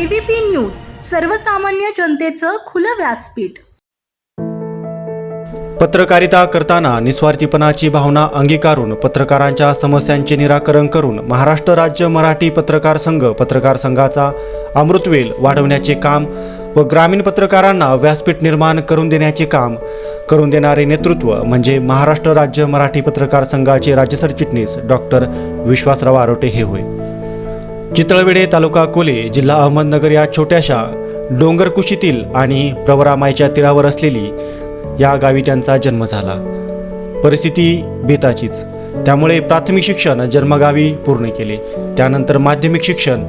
ABP news सर्वसामान्य जनतेचं खुलं व्यासपीठ. पत्रकारिता करताना निस्वार्थीपणाची भावना अंगीकारून पत्रकारांच्या समस्यांचे निराकरण करून महाराष्ट्र राज्य मराठी पत्रकार संघ पत्रकार संघाचा अमृतवेल वाढवण्याचे काम व ग्रामीण पत्रकारांना व्यासपीठ निर्माण करून देण्याचे काम करून देणारे नेतृत्व म्हणजे महाराष्ट्र राज्य मराठी पत्रकार संघाचे राज्य सरचिटणीस डॉक्टर विश्वासराव आरोटे हे होय. चितळवेडे तालुका कोले जिल्हा अहमदनगर या छोट्याशा डोंगरकुशीतील आणि प्रवरामायच्या तीरावर असलेली या गावी त्यांचा जन्म झाला. परिस्थिती बेताचीच. त्यामुळे प्राथमिक शिक्षण जन्मगावी पूर्ण केले. त्यानंतर माध्यमिक शिक्षण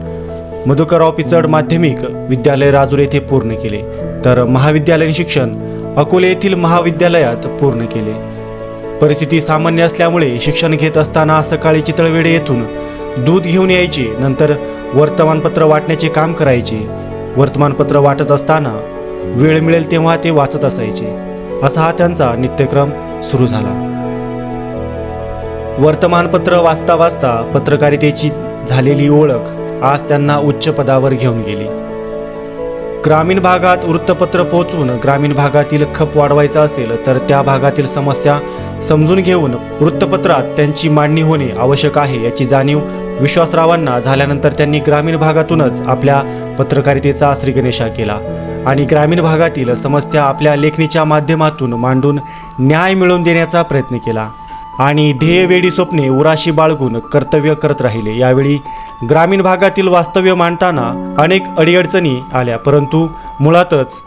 मधुकरराव पिचड माध्यमिक विद्यालय राजूर येथे पूर्ण केले. तर महाविद्यालयीन शिक्षण अकोले येथील महाविद्यालयात पूर्ण केले. परिस्थिती सामान्य असल्यामुळे शिक्षण घेत असताना सकाळी चितळवेडे येथून दूध घेऊन यायचे नंतर वर्तमानपत्र वाटण्याचे काम करायचे. वर्तमानपत्र वाटत असताना वेळ मिळेल तेव्हा ते वाचत असायचे. असा हा त्यांचा नित्यक्रम सुरू झाला. वर्तमानपत्र वाचता वाचता पत्रकारितेची झालेली ओळख आज त्यांना उच्च पदावर घेऊन गेली. ग्रामीण भागात वृत्तपत्र पोहोचवून ग्रामीण भागातील खप वाढवायचा असेल तर त्या भागातील समस्या समजून घेऊन वृत्तपत्रात त्यांची मांडणी होणे आवश्यक आहे याची जाणीव विश्वासरावांना झाल्यानंतर त्यांनी ग्रामीण भागातूनच आपल्या पत्रकारितेचा श्रीगणेशा केला. आणि ग्रामीण भागातील समस्या आपल्या लेखणीच्या माध्यमातून मांडून न्याय मिळवून देण्याचा प्रयत्न केला. आणि ध्येयवेडी स्वप्ने उराशी बाळगून कर्तव्य करत राहिले. यावेळी ग्रामीण भागातील वास्तव्य मांडताना अनेक अडीअडचणी आल्या परंतु मुळातच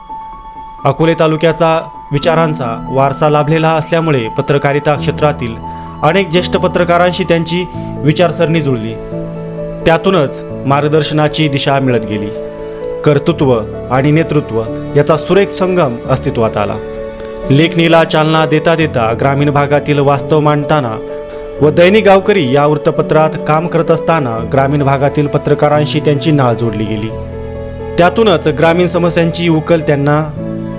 अकोले तालुक्याचा विचारांचा वारसा लाभलेला असल्यामुळे पत्रकारिता क्षेत्रातील अनेक ज्येष्ठ पत्रकारांशी त्यांची विचारसरणी जुळली. त्यातूनच मार्गदर्शनाची दिशा मिळत गेली. कर्तृत्व आणि नेतृत्व याचा सुरेख संगम अस्तित्वात आला. लेखणीला चालना देता देता ग्रामीण भागातील वास्तव मांडताना व दैनिक गावकरी या वृत्तपत्रात काम करत असताना ग्रामीण भागातील पत्रकारांशी त्यांची नाळ जोडली गेली. त्यातूनच ग्रामीण समस्यांची उकल त्यांना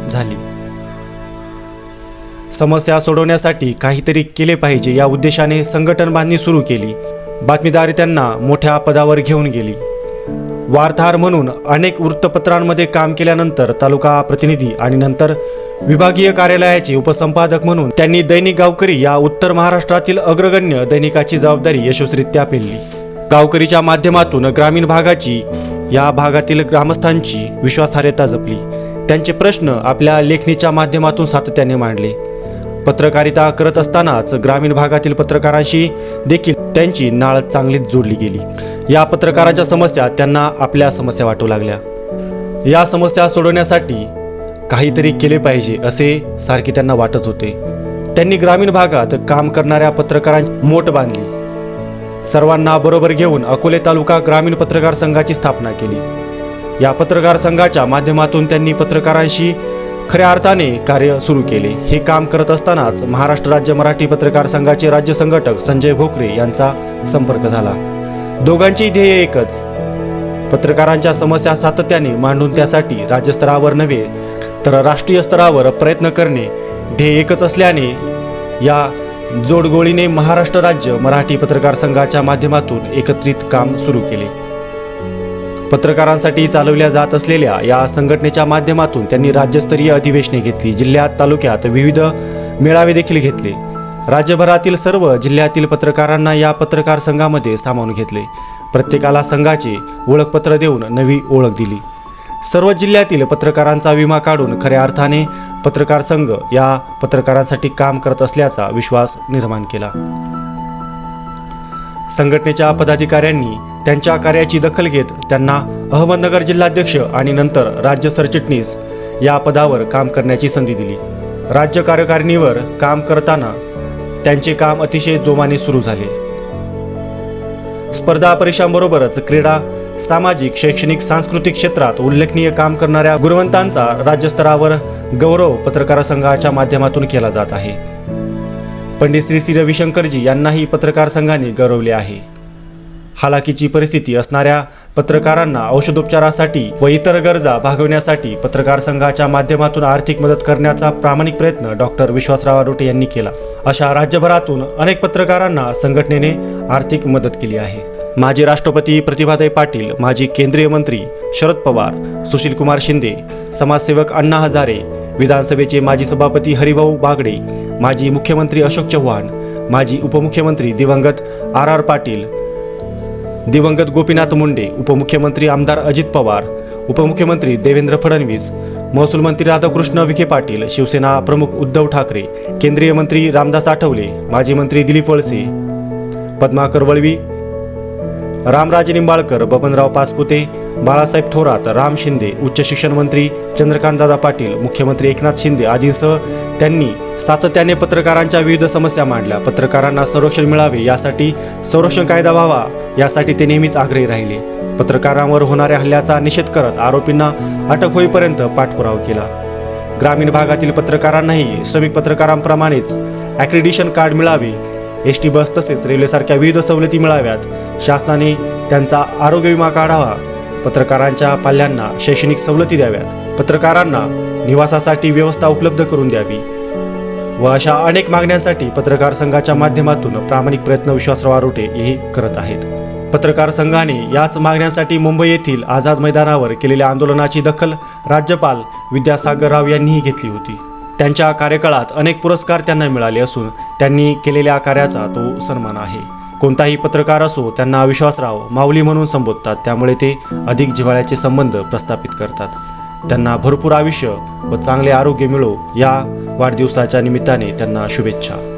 झाली. समस्या सोडवण्यासाठी काहीतरी केले पाहिजे या उद्देशाने संघटन बांधणी सुरू केली. बातमीदारी त्यांना मोठ्या पदावर घेऊन गेली. वार्ताहर म्हणून अनेक वृत्तपत्रांमध्ये काम केल्यानंतर तालुका प्रतिनिधी आणि नंतर विभागीय कार्यालयाचे उपसंपादक म्हणून त्यांनी दैनिक गावकरी या उत्तर महाराष्ट्रातील अग्रगण्य दैनिकाची जबाबदारी यशस्वीरित्या पेलली. गावकरीच्या माध्यमातून ग्रामीण भागाची या भागातील ग्रामस्थांची विश्वासार्हता जपली. त्यांचे प्रश्न आपल्या लेखणीच्या माध्यमातून सातत्याने मांडले. पत्रकारिता करत असतानाच ग्रामीण भागातील पत्रकारांशी देखील त्यांची नाळ चांगलीच जोडली गेली. या पत्रकारांच्या समस्या त्यांना आपल्या समस्या वाटू लागल्या. या समस्या सोडवण्यासाठी काहीतरी केले पाहिजे असे सारखे त्यांना वाटत होते. त्यांनी ग्रामीण भागात काम करणाऱ्या पत्रकारांची मोठ बांधली. सर्वांना बरोबर घेऊन अकोले तालुका ग्रामीण पत्रकार संघाची स्थापना केली. या पत्रकार संघाच्या माध्यमातून त्यांनी पत्रकारांशी खऱ्या अर्थाने कार्य सुरू केले. हे काम करत असतानाच महाराष्ट्र राज्य मराठी पत्रकार संघाचे राज्य संघटक संजय भोकरे यांचा संपर्क झाला. दोघांची ध्येय एकच. पत्रकारांच्या समस्या सातत्याने मांडून त्यासाठी राज्यस्तरावर नव्हे तर राष्ट्रीय स्तरावर प्रयत्न करणे ध्येय एकच असल्याने या जोडगोळीने महाराष्ट्र राज्य मराठी पत्रकार संघाच्या माध्यमातून एकत्रित काम सुरू केले. पत्रकारांसाठी चालवल्या जात असलेल्या या संघटनेच्या माध्यमातून त्यांनी राज्यस्तरीय अधिवेशने घेतली जिल्ह्यात तालुक्यात विविध मेळावे देखील घेतले. राज्यभरातील सर्व जिल्ह्यातील पत्रकारांना या पत्रकार संघामध्ये सामावून घेतले. प्रत्येकाला संघाचे ओळखपत्र देऊन नवी ओळख दिली. सर्व जिल्ह्यातील पत्रकारांचा विमा काढून खऱ्या अर्थाने पत्रकार संघ या पत्रकारांसाठी काम करत असल्याचा विश्वास निर्माण केला. संघटनेच्या पदाधिकाऱ्यांनी त्यांच्या कार्याची दखल घेत त्यांना अहमदनगर जिल्हाध्यक्ष आणि नंतर राज्य सरचिटणीस या पदावर काम करण्याची संधी दिली. राज्य कार्यकारिणीवर काम करताना त्यांचे काम अतिशय जोमाने सुरू झाले. स्पर्धा परीक्षांबरोबरच क्रीडा सामाजिक शैक्षणिक सांस्कृतिक क्षेत्रात उल्लेखनीय काम करणाऱ्या गुणवंतांचा राज्यस्तरावर गौरव पत्रकार संघाच्या माध्यमातून केला जात आहे. पंडित श्री श्री रविशंकरजी यांनाही पत्रकार संघाने गौरवले आहे. हालाकीची परिस्थिती असणाऱ्या पत्रकारांना औषधोपचारासाठी व इतर गरजा भागवण्यासाठी पत्रकार संघाच्या माध्यमातून आर्थिक मदत करण्याचा प्रामाणिक प्रयत्न डॉक्टर विश्वासराव आरोटे यांनी केला. अशा राज्यभरातून अनेक पत्रकारांना संघटनेने आर्थिक मदत केली आहे. माजी राष्ट्रपती प्रतिभाताई पाटील माजी केंद्रीय मंत्री शरद पवार सुशीलकुमार शिंदे समाजसेवक अण्णा हजारे विधानसभेचे माजी सभापती हरिभाऊ बागडे माजी मुख्यमंत्री अशोक चव्हाण माजी उपमुख्यमंत्री दिवंगत आर आर पाटील दिवंगत गोपीनाथ मुंडे उपमुख्यमंत्री आमदार अजित पवार उपमुख्यमंत्री देवेंद्र फडणवीस महसूल मंत्री राधाकृष्ण विखे पाटील शिवसेना प्रमुख उद्धव ठाकरे केंद्रीय मंत्री रामदास आठवले माजी मंत्री दिलीप वळसे. पद्माकर वळवी रामराजे निंबाळकर बबनराव पाचपुते बाळासाहेब थोरात राम शिंदे उच्च शिक्षण मंत्री चंद्रकांतदादा पाटील मुख्यमंत्री एकनाथ शिंदे आदींसह त्यांनी सातत्याने पत्रकारांच्या विविध समस्या मांडल्या. पत्रकारांना संरक्षण मिळावे यासाठी संरक्षण कायदा व्हावा यासाठी ते नेहमीच आग्रही राहिले. पत्रकारांवर होणाऱ्या हल्ल्याचा निषेध करत आरोपींना अटक होईपर्यंत पाठपुरावा केला. ग्रामीण भागातील पत्रकारांनाही श्रमिक पत्रकारांप्रमाणेच ॲक्रेडिशन कार्ड मिळावे. एस टी बस तसेच रेल्वेसारख्या विविध सवलती मिळाव्यात. शासनाने त्यांचा आरोग्य विमा काढावा. पत्रकारांच्या पाल्यांना शैक्षणिक सवलती द्याव्यात. पत्रकारांना निवासासाठी व्यवस्था उपलब्ध करून द्यावी. व अशा अनेक मागण्यांसाठी पत्रकार संघाच्या माध्यमातून प्रामाणिक प्रयत्न विश्वासराव आरोटे हे करत आहेत. पत्रकार संघाने याच मागण्यांसाठी मुंबई येथील आझाद मैदानावर केलेल्या आंदोलनाची दखल राज्यपाल विद्यासागर राव यांनीही घेतली होती. त्यांच्या कार्यकाळात अनेक पुरस्कार त्यांना मिळाले असून त्यांनी केलेल्या कार्याचा तो सन्मान आहे. कोणताही पत्रकार असो त्यांना विश्वासराव माऊली म्हणून संबोधतात. त्यामुळे ते अधिक जिव्हाळ्याचे संबंध प्रस्थापित करतात. त्यांना भरपूर आयुष्य व चांगले आरोग्य मिळो या वाढदिवसाच्या निमित्ताने त्यांना शुभेच्छा.